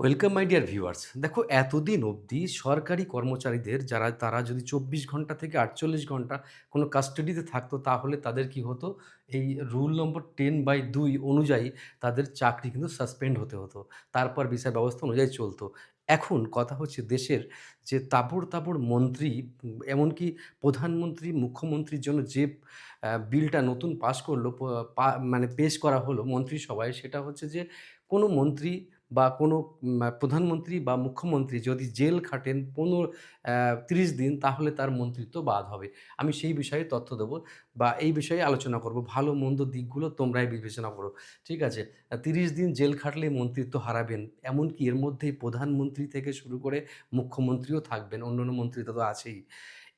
Welcome my dear viewers দেখো, এতদিন অবধি সরকারি কর্মচারীদের যারা, তারা যদি চব্বিশ ঘণ্টা থেকে আটচল্লিশ ঘণ্টা কোনো কাস্টাডিতে থাকতো, তাহলে তাদের কি হতো? এই রুল নম্বর টেন বাই দুই অনুযায়ী তাদের চাকরি কিন্তু সাসপেন্ড হতে হতো। তারপর বিচার ব্যবস্থা অনুযায়ী চলতো। এখন কথা হচ্ছে দেশের যে তাবড় তাবড় মন্ত্রী, এমনকি প্রধানমন্ত্রী, মুখ্যমন্ত্রীর জন্য যে বিলটা নতুন পাশ করল মানে পেশ করা হলো মন্ত্রিসভায়, সেটা হচ্ছে যে কোনো মন্ত্রী বা কোনো প্রধানমন্ত্রী বা মুখ্যমন্ত্রী যদি জেল খাটেন পনেরো তিরিশ দিন, তাহলে তার মন্ত্রিত্ব বাদ হবে। আমি সেই বিষয়ে তথ্য দেবো বা এই বিষয়ে আলোচনা করব। ভালো, মন্দ দিকগুলো তোমরাই বিবেচনা করো। ঠিক আছে? তিরিশ দিন জেল খাটলে মন্ত্রিত্ব হারাবেন। এমনকি এর মধ্যেই প্রধানমন্ত্রী থেকে শুরু করে মুখ্যমন্ত্রীও থাকবেন। অন্যান্য মন্ত্রী তো আছেই।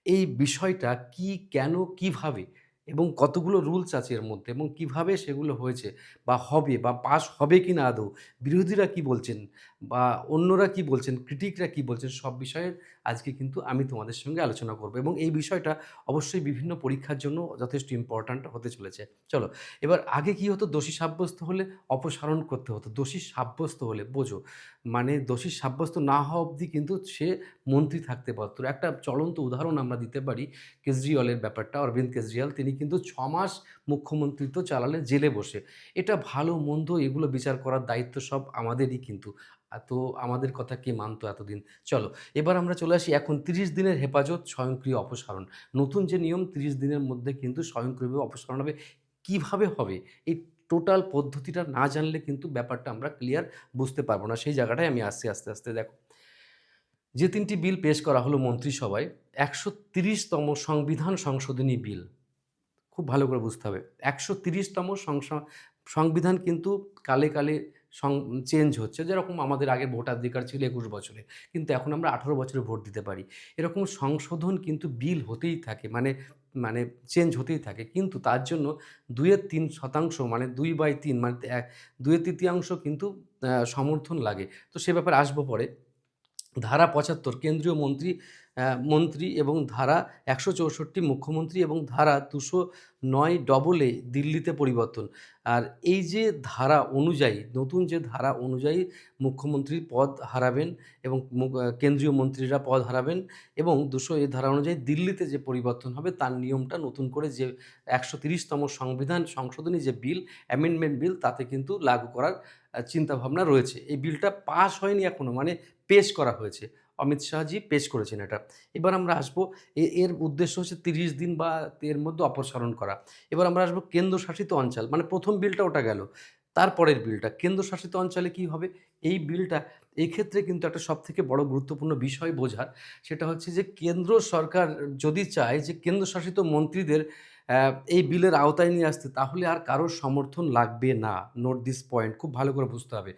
এই বিষয়টা কি, কেন, কীভাবে এবং কতগুলো রুলস আছে এর মধ্যে এবং কীভাবে সেগুলো হয়েছে বা হবে বা পাস হবে কি না আদৌ? বিরোধীরা কি বলছেন বা অন্যরা কি বলছেন? ক্রিটিকরা কি বলছেন? সব বিষয়ে আজকে কিন্তু আমি তোমাদের সঙ্গে আলোচনা করব এবং এই বিষয়টা অবশ্যই বিভিন্ন পরীক্ষার জন্য যথেষ্ট ইম্পর্ট্যান্ট হতে চলেছে। চলো, এবার আগে কি হতো? দোষী সাব্যস্ত হলে অপসারণ করতে হতো। দোষী সাব্যস্ত হলে, বোঝো মানে দোষী সাব্যস্ত না হওয়া অবধি কিন্তু সে মন্ত্রী থাকতে পারত একটা চলন্ত উদাহরণ আমরা দিতে পারি কেজরিওয়ালের ব্যাপারটা। অরবিন্দ কেজরিওয়াল, তিনি কিন্তু ছ মাস মুখ্যমন্ত্রিত্ব চালালেন জেলে বসে। এটা ভালো, মন্দ, এগুলো বিচার করার দায়িত্ব সব আমাদেরই কিন্তু। আ তো আমাদের কথা কে মানতো এতদিন? চলো, এবার আমরা চলে আসি এখন তিরিশ দিনের হেফাজত, স্বয়ংক্রিয় অপসারণ। নতুন যে নিয়ম তিরিশ দিনের মধ্যে কিন্তু স্বয়ংক্রিয়ভাবে অপসারণ হবে। কীভাবে হবে? এই টোটাল পদ্ধতিটা না জানলে কিন্তু ব্যাপারটা আমরা ক্লিয়ার বুঝতে পারব না। সেই জায়গাটায় আমি আসছি আস্তে আস্তে, দেখো। যে তিনটি বিল পেশ করা হলো মন্ত্রিসভায়, একশো তিরিশতম সংবিধান সংশোধনী বিল। খুব ভালো করে বুঝতে হবে। একশো তিরিশতম সংবিধান কিন্তু কালে কালে চেঞ্জ হচ্ছে। যেরকম আমাদের আগে ভোটাধিকার ছিল একুশ বছরে, কিন্তু এখন আমরা আঠারো বছরে ভোট দিতে পারি। এরকম সংশোধন কিন্তু বিল হতেই থাকে মানে মানে চেঞ্জ হতেই থাকে। কিন্তু তার জন্য দুইয়ের তিন শতাংশ মানে দুই বাই তিন মানে এক, দুইয়ের তৃতীয়াংশ কিন্তু সমর্থন লাগে। তো সে ব্যাপারে আসব পরে। ধারা পঁচাত্তর, কেন্দ্রীয় মন্ত্রী মন্ত্রী এবং ধারা একশো চৌষট্টি মুখ্যমন্ত্রী এবং ধারা দুশো নয় ডবলে দিল্লিতে পরিবর্তন। আর এই যে ধারা অনুযায়ী, নতুন যে ধারা অনুযায়ী মুখ্যমন্ত্রী পদ হারাবেন এবং কেন্দ্রীয় মন্ত্রীরা পদ হারাবেন এবং দুশো এই ধারা অনুযায়ী দিল্লিতে যে পরিবর্তন হবে, তার নিয়মটা নতুন করে যে একশো তিরিশতম সংবিধান সংশোধনী যে বিল অ্যামেন্ডমেন্ট বিল, তাতে কিন্তু লাগু করার চিন্তাভাবনা রয়েছে। এই বিলটা পাস হয়নি এখনও মানে পেশ করা হয়েছে। অমিত শাহজি পেশ করেছেন এটা। এবার আমরা আসব এর উদ্দেশ্য হচ্ছে তিরিশ দিন বা এর মধ্যে অপসারণ করা। এবার আমরা আসব কেন্দ্রশাসিত অঞ্চল মানে প্রথম বিলটা ওটা গেল, তারপরের বিলটা। কেন্দ্রশাসিত অঞ্চলে কি হবে? এই বিলটা, এই ক্ষেত্রে কিন্তু একটা সব থেকে বড় গুরুত্বপূর্ণ বিষয় বোঝার, সেটা হচ্ছে যে কেন্দ্র সরকার যদি চায় যে কেন্দ্রশাসিত মন্ত্রীদের এই বিলের আওতায় নিয়ে আসতে তাহলে আর কারোর সমর্থন লাগবে না। নোট দিস পয়েন্ট খুব ভালো করে বুঝতে হবে।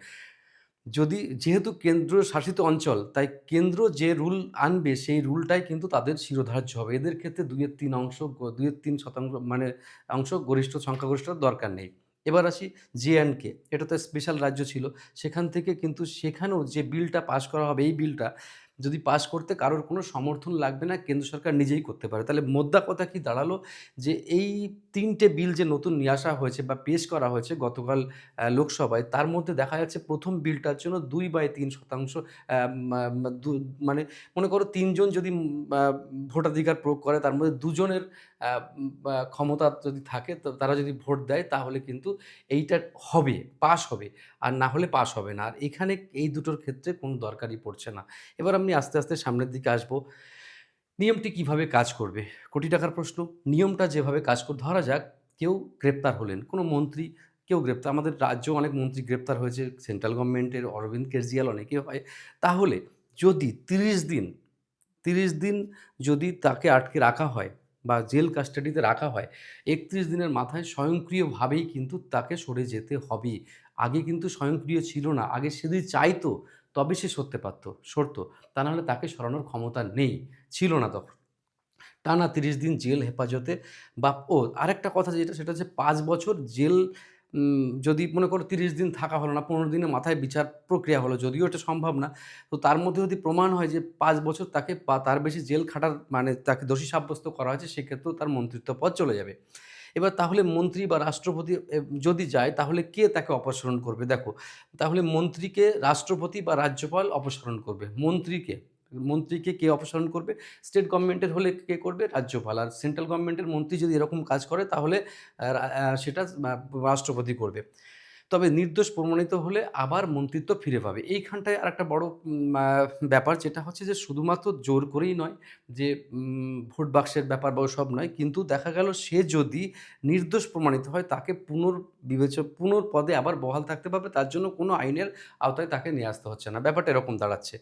যদি, যেহেতু কেন্দ্র শাসিত অঞ্চল, তাই কেন্দ্র যে রুল আনবে, সেই রুলটাই কিন্তু তাদের শিরোধার্য হবে। এদের ক্ষেত্রে দুইয়ের তিন অংশ, দুইয়ের তিন শতাংশ মানে অংশ গরিষ্ঠ সংখ্যাগরিষ্ঠতার দরকার নেই। এবার আসি জে অ্যান্ড কে এটা তো স্পেশাল রাজ্য ছিল। সেখান থেকে কিন্তু সেখানেও যে বিলটা পাস করা হবে, এই বিলটা যদি পাস করতে কারোর কোনো সমর্থন লাগবে না, কেন্দ্র সরকার নিজেই করতে পারে। তাহলে মোদ্দা কথা কি দাঁড়াল? যে এই তিনটে বিল যে নতুন নিয়ে আসা হয়েছে বা পেশ করা হয়েছে গতকাল লোকসভায়, তার মধ্যে দেখা যাচ্ছে প্রথম বিলটার জন্য দুই বাই তিন শতাংশ মানে মনে করো তিনজন যদি ভোটাধিকার প্রয়োগ করে, তার মধ্যে দুজনের ক্ষমতা যদি থাকে, তো তারা যদি ভোট দেয়, তাহলে কিন্তু এইটা হবে পাস হবে। আর না হলে পাস হবে না। আর এখানে এই দুটোর ক্ষেত্রে কোনো দরকারই পড়ছে না। এবার আমি আস্তে আস্তে সামনের দিকে আসব। নিয়মটি কীভাবে কাজ করবে? কোটি টাকার প্রশ্ন। নিয়মটা যেভাবে কাজ করে ধরা যাক, কেউ গ্রেপ্তার হলেন। কোনো মন্ত্রী, কেউ গ্রেপ্তার আমাদের রাজ্য অনেক মন্ত্রী গ্রেপ্তার হয়েছে। সেন্ট্রাল গভর্নমেন্টের অরবিন্দ কেজরিওয়াল অনেকে হয়। তাহলে যদি তিরিশ দিন তিরিশ দিন যদি তাকে আটকে রাখা হয় বা জেল কাস্টাডিতে রাখা হয়, একত্রিশ দিনের মাথায় স্বয়ংক্রিয়ভাবেই কিন্তু তাকে সরে যেতে হবে আগে কিন্তু স্বয়ংক্রিয় ছিল না, আগে সে যদি চাইতো তবে সে সরতে পারত, সরত, তা নাহলে তাকে সরানোর ক্ষমতা নেই, ছিল না তখন। টানা তিরিশ দিন জেল হেফাজতে বা ও আরেকটা কথা যেটা, সেটা হচ্ছে পাঁচ বছর জেল যদি মনে করো তিরিশ দিন থাকা হলো না পনেরো দিনের মাথায় বিচার প্রক্রিয়া হলো যদিও এটা সম্ভব না তো তার মধ্যে যদি প্রমাণ হয় যে পাঁচ বছর তাকে বা তার বেশি জেল খাটার মানে তাকে দোষী সাব্যস্ত করা হয়েছে সেক্ষেত্রেও তার মন্ত্রিত্ব পদ চলে যাবে এবার তাহলে মন্ত্রী বা রাষ্ট্রপতি যদি যায় তাহলে কে তাকে অপসারণ করবে? দেখো, তাহলে মন্ত্রীকে রাষ্ট্রপতি বা রাজ্যপাল অপসারণ করবে। মন্ত্রীকে, মন্ত্রীকে কে অপসারণ করবে? স্টেট গভর্নমেন্টের হলে কে করবে? রাজ্যপাল। আর সেন্ট্রাল গভর্নমেন্টের মন্ত্রী যদি এরকম কাজ করে, তাহলে সেটা রাষ্ট্রপতি করবে। তবে নির্দোষ প্রমাণিত হলে আবার মন্ত্রিত্ব ফিরে পাবে। এইখানটায় আরেকটা বড়, উম ব্যাপার যেটা হচ্ছে যে, শুধুমাত্র জোর করেই নয় যে ভোট বাক্সের ব্যাপার বা সব নয়। কিন্তু দেখা গেল সে যদি নির্দোষ প্রমাণিত হয়, তাকে পুনর্বিবেচ পুনর্পদে আবার বহাল থাকতে পারবে। তার জন্য কোনো আইনের আওতায় তাকে নিয়ে আসতে হচ্ছে না। ব্যাপারটা এরকম দাঁড়াচ্ছে।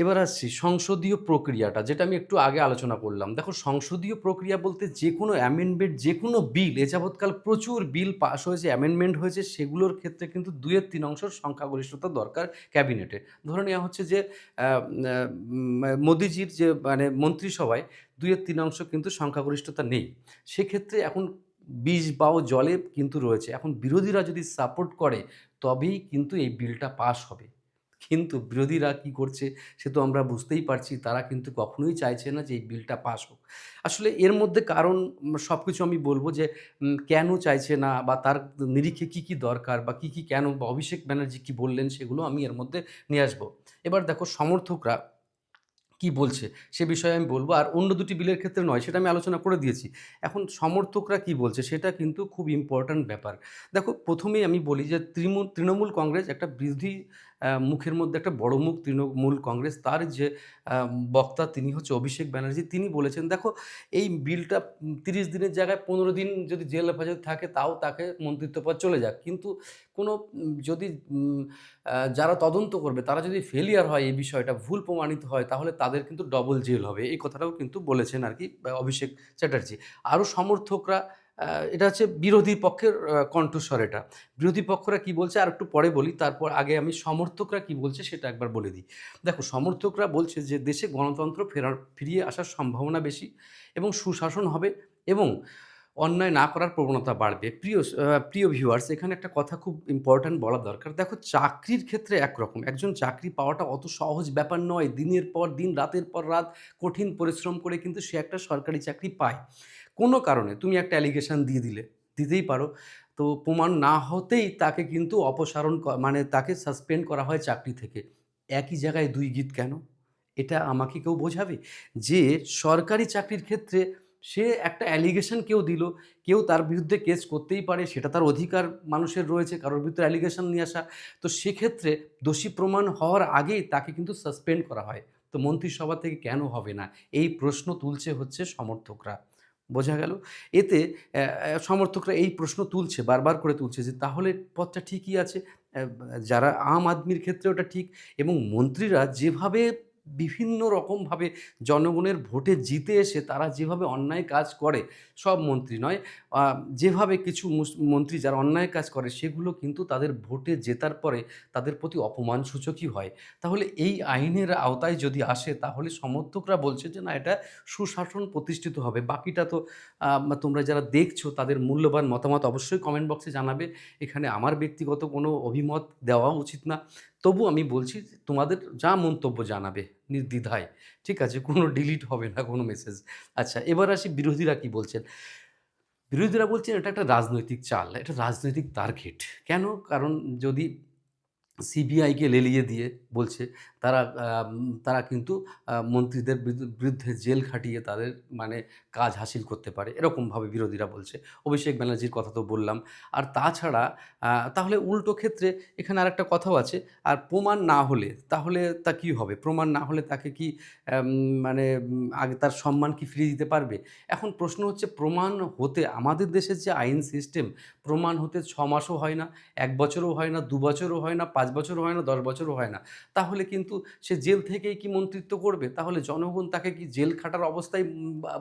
এবার আসছি সংসদীয় প্রক্রিয়াটা যেটা আমি একটু আগে আলোচনা করলাম। দেখো সংসদীয় প্রক্রিয়া বলতে যে কোনো অ্যামেন্ডমেন্ট যে কোনো বিল এ যাবৎকাল প্রচুর বিল পাশ হয়েছে, অ্যামেন্ডমেন্ট হয়েছে সেগুলোর ক্ষেত্রে কিন্তু ২ এর ৩ অংশের সংখ্যাগরিষ্ঠতা দরকার ক্যাবিনেটে। ধরে নেওয়া হচ্ছে যে মোদিজির যে মানে মন্ত্রিসভায় ২ এর ৩ অংশ কিন্তু সংখ্যাগরিষ্ঠতা নেই। সেক্ষেত্রে এখন বিষ বাও জলে কিন্তু রয়েছে। এখন বিরোধীরা যদি সাপোর্ট করে তবেই কিন্তু এই বিলটা পাশ হবে। কিন্তু বিরোধীরা কি করছে সে তো আমরা বুঝতেই পারছি তারা কিন্তু কখনোই চাইছে না যে এই বিলটা পাস হোক। আসলে এর মধ্যে কারণ সব কিছু আমি বলব যে কেন চাইছে না বা তার নিরিখে কি, কি দরকার বা কি, কি কেন বা অভিষেক ব্যানার্জি কি বললেন সেগুলো আমি এর মধ্যে নিয়ে আসব। এবার দেখো সমর্থকরা কি বলছে সে বিষয়ে আমি বলব আর অন্য দুটি বিলের ক্ষেত্রে নয়, সেটা আমি আলোচনা করে দিয়েছি। এখন সমর্থকরা কি বলছে সেটা কিন্তু খুব ইম্পর্ট্যান্ট ব্যাপার। দেখো, প্রথমেই আমি বলি যে তৃমূল তৃণমূল কংগ্রেস একটা বিরোধী আ মুখের মধ্যে একটা বড় মুখ তৃণমূল কংগ্রেস। তার যে বক্তা তিনি হচ্ছে অভিষেক ব্যানার্জি। তিনি বলেছেন, দেখো, এই বিলটা তিরিশ দিনের জায়গায় ১৫ দিন যদি জেল হেফাজতে থাকে, তাও তাকে মন্ত্রিত্ব পদ চলে যাক। কিন্তু কোনো, যদি যারা তদন্ত করবে, তারা যদি ফেলিয়ার হয় এই বিষয়টা, ভুল প্রমাণিত হয়, তাহলে তাদের কিন্তু ডবল জেল হবে। এই কথাটাও কিন্তু বলেছেন আর কি অভিষেক চ্যাটার্জি। আরও সমর্থকরা এটা হচ্ছে বিরোধী পক্ষের কণ্ঠস্বর এটা। বিরোধী পক্ষরা কি বলছে আর একটু পরে বলি। তারপর আগে আমি সমর্থকরা কি বলছে সেটা একবার বলে দিই। দেখো, সমর্থকরা বলছে যে দেশে গণতন্ত্র ফেরার, ফিরিয়ে আসার সম্ভাবনা বেশি এবং সুশাসন হবে এবং অন্যায় না করার প্রবণতা বাড়বে। প্রিয় প্রিয় ভিউয়ার্স এখানে একটা কথা খুব ইম্পর্ট্যান্ট বলা দরকার। দেখো চাকরির ক্ষেত্রে একরকম। একজন চাকরি পাওয়াটা অত সহজ ব্যাপার নয়। দিনের পর দিন, রাতের পর রাত কঠিন পরিশ্রম করে কিন্তু সে একটা সরকারি চাকরি পায়। কোনো কারণে তুমি একটা অ্যালিগেশন দিয়ে দিলে, দিতেই পারো। তো প্রমাণ না হতেই তাকে কিন্তু অপসারণ মানে তাকে সাসপেন্ড করা হয় চাকরি থেকে। একই জায়গায় দুই গীত কেন? এটা আমাকে কেউ বোঝাবে? যে সরকারি চাকরির ক্ষেত্রে সে একটা অ্যালিগেশন কেউ দিল, কেউ তার বিরুদ্ধে কেস করতেই পারে, সেটা তার অধিকার মানুষের রয়েছে কারোর বিরুদ্ধে অ্যালিগেশন নিয়ে আসা। তো সেক্ষেত্রে দোষী প্রমাণ হওয়ার আগেই তাকে কিন্তু সাসপেন্ড করা হয়। তো মন্ত্রিসভা থেকে কেন হবে না? এই প্রশ্ন তুলছে হচ্ছে সমর্থকরা। বোঝা গেল? এতে সমর্থকরা এই প্রশ্ন তুলছে, বারবার করে তুলছে যে তাহলে পথটা ঠিকই আছে। যারা আম আদমির ক্ষেত্রে ওটা ঠিক এবং মন্ত্রীরা যেভাবে বিভিন্ন রকমভাবে জনগণের ভোটে জিতে এসে তারা যেভাবে অন্যায় কাজ করে, সব মন্ত্রী নয়, যেভাবে কিছু মন্ত্রী যারা অন্যায় কাজ করে সেগুলো কিন্তু তাদের ভোটে জেতার পরে তাদের প্রতি অপমানসূচকই হয়। তাহলে এই আইনের আওতায় যদি আসে তাহলে সমর্থকরা বলছে যে না এটা সুশাসন প্রতিষ্ঠিত হবে। বাকিটা তো তোমরা যারা দেখছ তাদের মূল্যবান মতামত অবশ্যই কমেন্ট বক্সে জানাবে। এখানে আমার ব্যক্তিগত কোনো অভিমত দেওয়া উচিত না। তবু আমি বলছি তোমাদের যা মন্তব্য জানাবে নির্দ্বিধায়। ঠিক আছে? কোনো ডিলিট হবে না কোনো মেসেজ। আচ্ছা এবার আসি বিরোধীরা কি বলছেন। বিরোধীরা বলছেন এটা একটা রাজনৈতিক চাল, এটা রাজনৈতিক টার্গেট। কেন? কারণ যদি সিবিআইকে লেলিয়ে দিয়ে বলছে তারা তারা কিন্তু মন্ত্রীদের বিরু বিরুদ্ধে জেল খাটিয়ে তাদের মানে কাজ হাসিল করতে পারে। এরকমভাবে বিরোধীরা বলছে। অভিষেক ব্যানার্জির কথা তো বললাম। আর তাছাড়া তাহলে উল্টো ক্ষেত্রে এখানে আরেকটা কথাও আছে। আর প্রমাণ না হলে তাহলে তা কি হবে? প্রমাণ না হলে তাকে কি মানে আগে তার সম্মান কি ফিরিয়ে দিতে পারবে? এখন প্রশ্ন হচ্ছে প্রমাণ হতে আমাদের দেশের যে আইন সিস্টেম প্রমাণ হতে ছ মাসও হয় না, এক বছরও হয় না, দু বছরও হয় না, পাঁচ বছরও হয় না, ১০ বছরও হয় না। তাহলে কিন্তু সে জেল থেকেই কি মন্ত্রিত্ব করবে? তাহলে জনগণ তাকে কি জেল খাটার অবস্থায়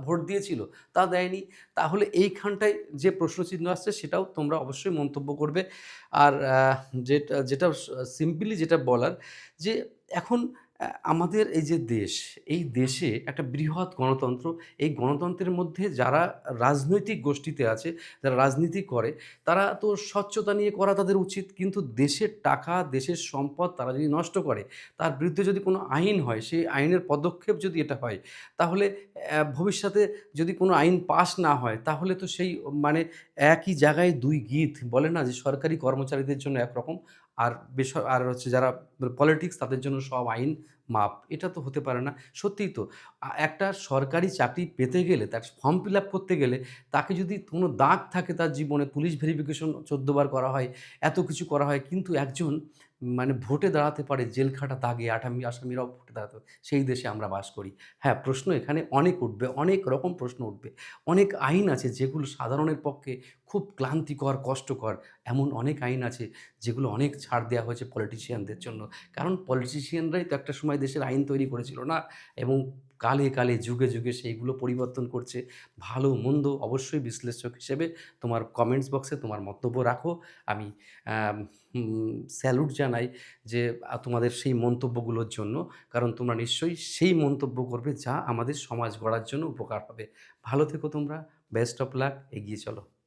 ভোট দিয়েছিল? তা দেয়নি। তাহলে এইখানটায় যে প্রশ্নচিহ্ন আসছে সেটাও তোমরা অবশ্যই মন্তব্য করবে। আর যেটা যেটা সিম্পলি যেটা বলার যে এখন আমাদের এই যে দেশ, এই দেশে একটা বৃহৎ গণতন্ত্র। এই গণতন্ত্রের মধ্যে যারা রাজনৈতিক গোষ্ঠীতে আছে, যারা রাজনীতি করে, তারা তো স্বচ্ছতা নিয়ে করা তাদের উচিত। কিন্তু দেশের টাকা, দেশের সম্পদ তারা যদি নষ্ট করে, তার বিরুদ্ধে যদি কোনো আইন হয়, সেই আইনের পদক্ষেপ যদি এটা হয়, তাহলে ভবিষ্যতে যদি কোনো আইন পাশ না হয়, তাহলে তো সেই মানে একই জায়গায় দুই গীত। বলে না যে সরকারি কর্মচারীদের জন্য একরকম, আর বেসর আর হচ্ছে যারা পলিটিক্স তাদের জন্য সব আইন মাপ। এটা তো হতে পারে না। সত্যিই তো। একটা সরকারি চাকরি পেতে গেলে, তার ফর্ম ফিল আপ করতে গেলে, তাকে যদি কোনো দাগ থাকে তার জীবনে, পুলিশ ভেরিফিকেশন ১৪ বার করা হয়, এত কিছু করা হয়। কিন্তু একজন মানে ভোটে দাঁড়াতে পারে জেল খাটা তাগে আঠামি আসামিরাও ভোটে দাঁড়াতে পারে। সেই দেশে আমরা বাস করি। হ্যাঁ, প্রশ্ন এখানে অনেক উঠবে, অনেক রকম প্রশ্ন উঠবে। অনেক আইন আছে যেগুলো সাধারণের পক্ষে খুব ক্লান্তিকর, কষ্টকর। এমন অনেক আইন আছে যেগুলো অনেক ছাড় দেওয়া হয়েছে পলিটিশিয়ানদের জন্য। কারণ পলিটিশিয়ানরাই তো একটা সময় দেশের আইন তৈরি করেছিল না? এবং কালে, কালে, যুগে, যুগে সেইগুলো পরিবর্তন করছে। ভালো-মন্দ অবশ্যই বিশ্লেষক হিসেবে তোমার কমেন্টস বক্সে তোমার মন্তব্য রাখো। আমি স্যালুট জানাই যে তোমাদের সেই মন্তব্যগুলোর জন্য। কারণ তোমরা নিশ্চয়ই সেই মন্তব্য করবে যা আমাদের সমাজ গড়ার জন্য উপকার হবে। ভালো থেকো তোমরা। Best of luck. এগিয়ে চলো।